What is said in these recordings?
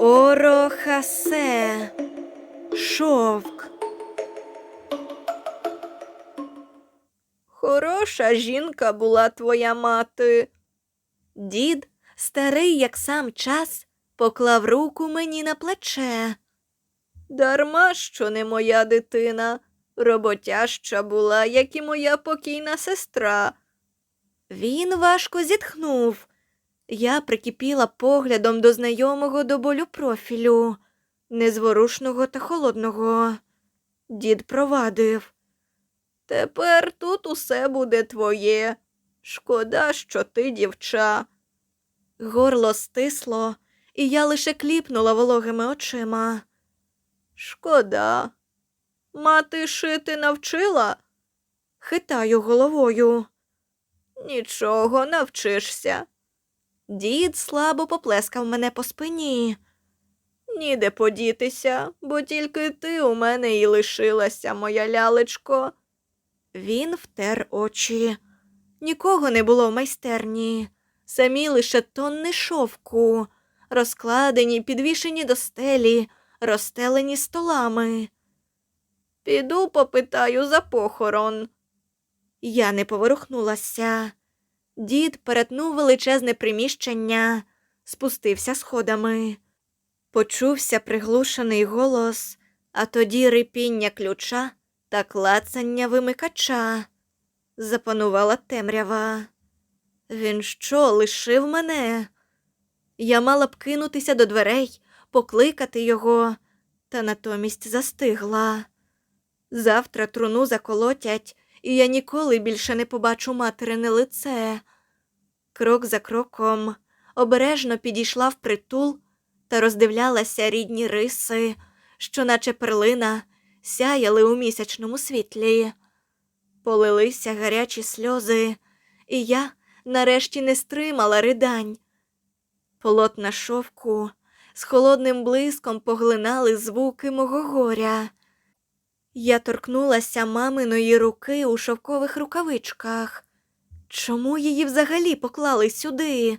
Орохасе. Шовк. Хороша жінка була твоя мати. Дід, старий, як сам час, поклав руку мені на плече. Дарма, що не моя дитина, роботяща була, як і моя покійна сестра. Він важко зітхнув. Я прикипіла поглядом до знайомого до болю профілю, незворушного та холодного. Дід провадив. Тепер тут усе буде твоє. Шкода, що ти дівча. Горло стисло, і я лише кліпнула вологими очима. Шкода. Мати шити навчила? Хитаю головою. Нічого, навчишся. Дід слабо поплескав мене по спині. Ніде подітися, бо тільки ти у мене і лишилася, моя лялечко. Він втер очі. Нікого не було в майстерні, самі лише тонни шовку, розкладені, підвішені до стелі, розстелені столами. Піду попитаю за похорон. Я не поворухнулася. Дід перетнув величезне приміщення, спустився сходами. Почувся приглушений голос, а тоді рипіння ключа та клацання вимикача. Запанувала темрява. Він що, лишив мене? Я мала б кинутися до дверей, покликати його, та натомість застигла. Завтра труну заколотять, і я ніколи більше не побачу материне лице. Крок за кроком обережно підійшла впритул та роздивлялася рідні риси, що, наче перлина, сяяли у місячному світлі. Полилися гарячі сльози, і я нарешті не стримала ридань. Полотна шовку з холодним блиском поглинали звуки мого горя. Я торкнулася маминої руки у шовкових рукавичках. Чому її взагалі поклали сюди?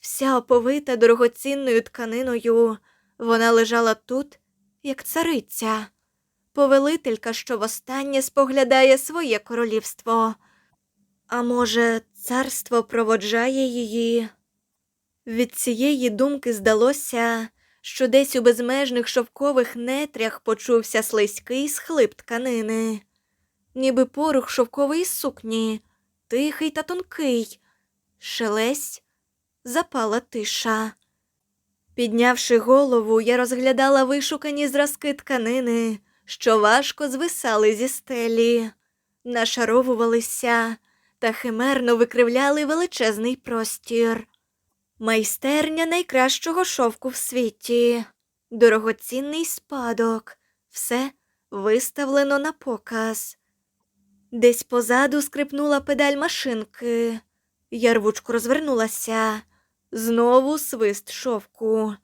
Вся оповита дорогоцінною тканиною, вона лежала тут, як цариця, повелителька, що востаннє споглядає своє королівство. А може, царство проводжає її? Від цієї думки здалося, що десь у безмежних шовкових нетрях почувся слизький схлип тканини, ніби порух шовкової сукні, тихий та тонкий, шелесь, запала тиша. Піднявши голову, я розглядала вишукані зразки тканини, що важко звисали зі стелі, нашаровувалися та химерно викривляли величезний простір. Майстерня найкращого шовку в світі, дорогоцінний спадок, все виставлено на показ. Десь позаду скрипнула педаль машинки. Я розвернулася. Знову свист шовку.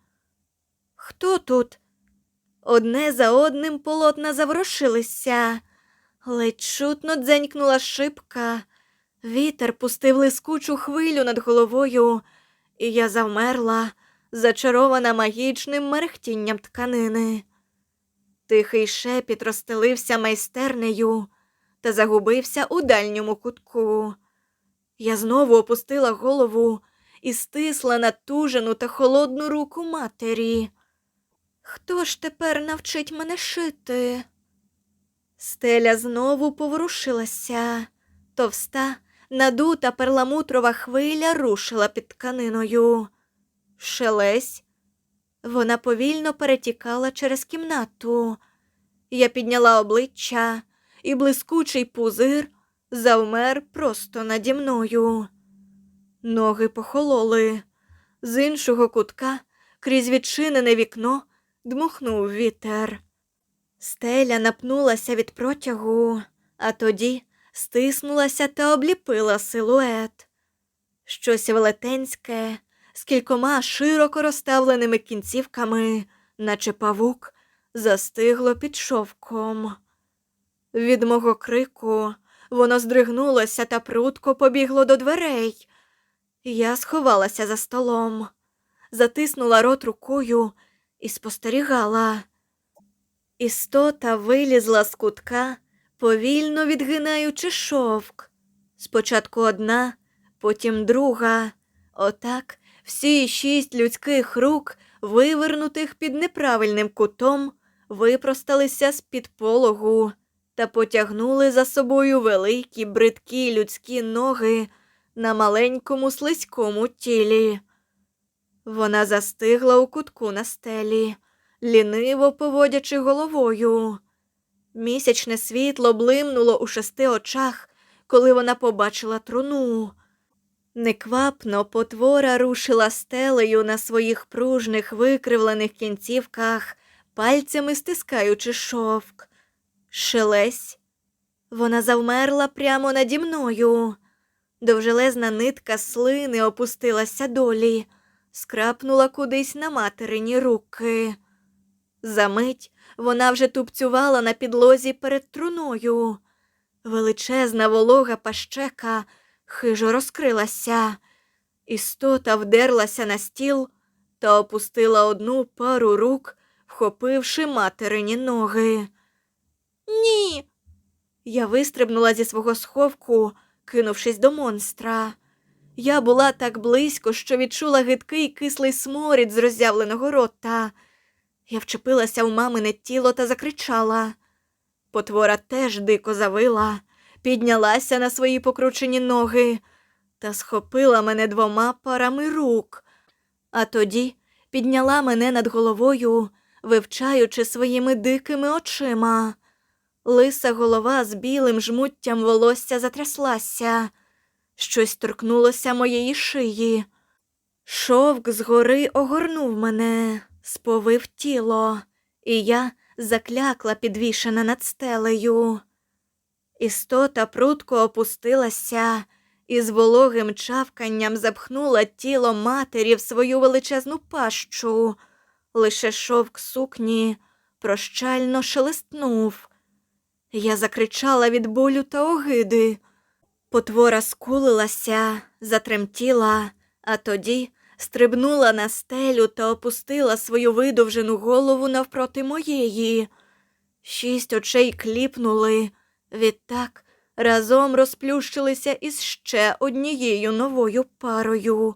Хто тут? Одне за одним полотна заворушилися. Ледь чутно дзенькнула шибка. Вітер пустив лискучу хвилю над головою, і я завмерла, зачарована магічним мерехтінням тканини. Тихий шепіт розстелився майстернею та загубився у дальньому кутку. Я знову опустила голову і стисла натужену та холодну руку матері. Хто ж тепер навчить мене шити? Стеля знову поворушилася, товста, надута перламутрова хвиля рушила під тканиною. Шелесь. Вона повільно перетікала через кімнату. Я підняла обличчя, і блискучий пузир завмер просто наді мною. Ноги похололи. З іншого кутка, крізь відчинене вікно, дмухнув вітер. Стеля напнулася від протягу, а тоді стиснулася та обліпила силует. Щось велетенське, з кількома широко розставленими кінцівками, наче павук, застигло під шовком. Від мого крику воно здригнулося та прутко побігло до дверей. Я сховалася за столом, затиснула рот рукою і спостерігала. Істота вилізла з кутка, повільно відгинаючи шовк. Спочатку одна, потім друга. Отак всі шість людських рук, вивернутих під неправильним кутом, випросталися з-під пологу та потягнули за собою великі бридкі людські ноги на маленькому слизькому тілі. Вона застигла у кутку на стелі, ліниво поводячи головою. Місячне світло блимнуло у шести очах, коли вона побачила труну. Неквапно потвора рушила стелею на своїх пружних викривлених кінцівках, пальцями стискаючи шовк. Шелесь. Вона завмерла прямо наді мною. Довжелезна нитка слини опустилася долі, скрапнула кудись на материні руки. Замить вона вже тупцювала на підлозі перед труною. Величезна волога пащека хижо розкрилася. Істота вдерлася на стіл та опустила одну пару рук, вхопивши материні ноги. Ні. Я вистрибнула зі свого сховку, кинувшись до монстра. Я була так близько, що відчула гидкий кислий сморід з роззявленого рота. Я вчепилася в мамине тіло та закричала. Потвора теж дико завила, піднялася на свої покручені ноги та схопила мене двома парами рук, а тоді підняла мене над головою, вивчаючи своїми дикими очима. Лиса голова з білим жмуттям волосся затряслася. Щось торкнулося моєї шиї. Шовк згори огорнув мене, сповив тіло, і я заклякла підвішена над стелею. Істота прутко опустилася і з вологим чавканням запхнула тіло матері в свою величезну пащу. Лише шовк сукні прощально шелестнув. Я закричала від болю та огиди. Потвора скулилася, затремтіла, а тоді стрибнула на стелю та опустила свою видовжену голову навпроти моєї. Шість очей кліпнули, відтак разом розплющилися із ще однією новою парою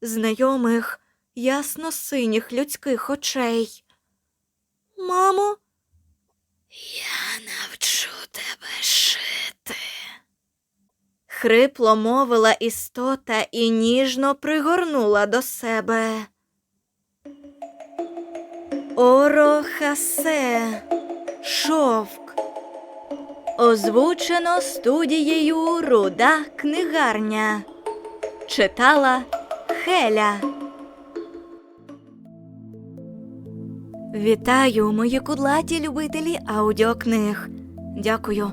знайомих, ясно синіх людських очей. Мамо, я навчу тебе шити. Хрипло мовила істота і ніжно пригорнула до себе. Орохасе. Шовк. Озвучено студією Руда книгарня. Читала Хеля. Вітаю, мої кудлаті любителі аудіокниг. Дякую